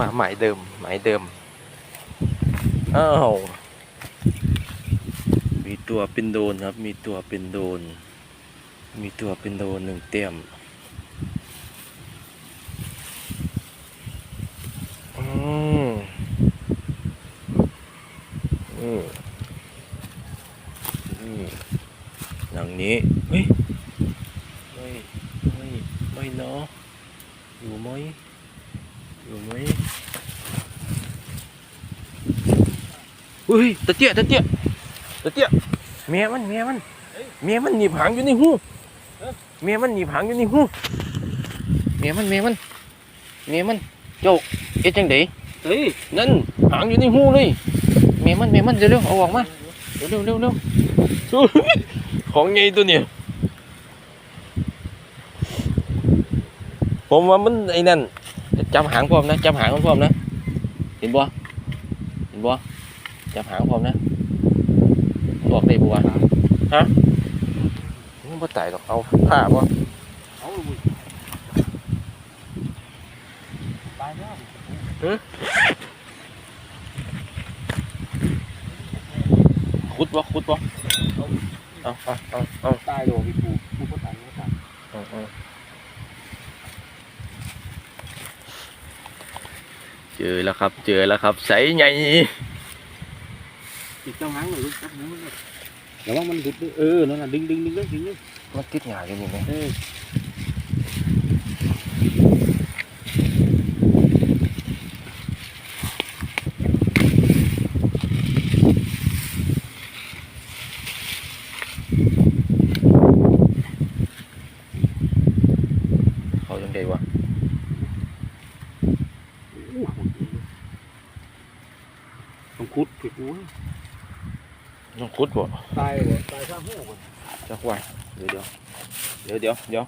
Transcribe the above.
มาหมายเดิม หมายเดิม อ้าว มีตัวเป็นโดนครับ มีตัวเป็นโดน มีตัวเป็นโดนหนึ่งเต็มอืมอืมอืมอย่างนี้เฮ้ยไม่ ไม่ ไม่เนาะอยู่ไหม อยู่ไหมเฮ้ยตะเตี้ยตะเตี้ยตะเตี้ยเมียมันเมียมันเมียมันหนีบหางอยู่ในหูเมียมันหนีบหางอยู่ในหูเมียมันเมียมันเมียมันโจกเอ็ดจังไดเฮ้ยนั่นหางอยู่ในหูเลยเมียมันเมียมันเร็วๆเอาออกมาเร็วเร็วเร็วของไงตัวเนี่ยผมว่ามันไอ้นั่น จำหางพร้อมนะจำหางมันพร้อมนะเห็นบ่เห็นบ่จำหางพร้อมนะบอกได้บัวฮะมันบ่ตายหรอกเอาผ้าบ่เอาเลยตายแล้วขุดบ่ขุดบ่เอาเอาเอาเอาตายเลยพี่ปูปูก็ตายก็ตาย เอาเอาเจอแล้วครับ เจอแล้วครับ ใสใหญ่ติดเจ้าหางเลยลูกจับหางมันเลยแต่ว่ามันดุดด้วยเออนั่นน่ะดึงดึงดึงดึงดึงดึงมันติดหงาอยู่นี่ไหมเออเขาจังไดวะ ต้องคุดพี่ปูต้องขุดบ่ตายเลยตายข้างหูจักไว้เดี๋ยวเดี๋ยวเดี๋ยวเดี๋ยวเดี๋ยว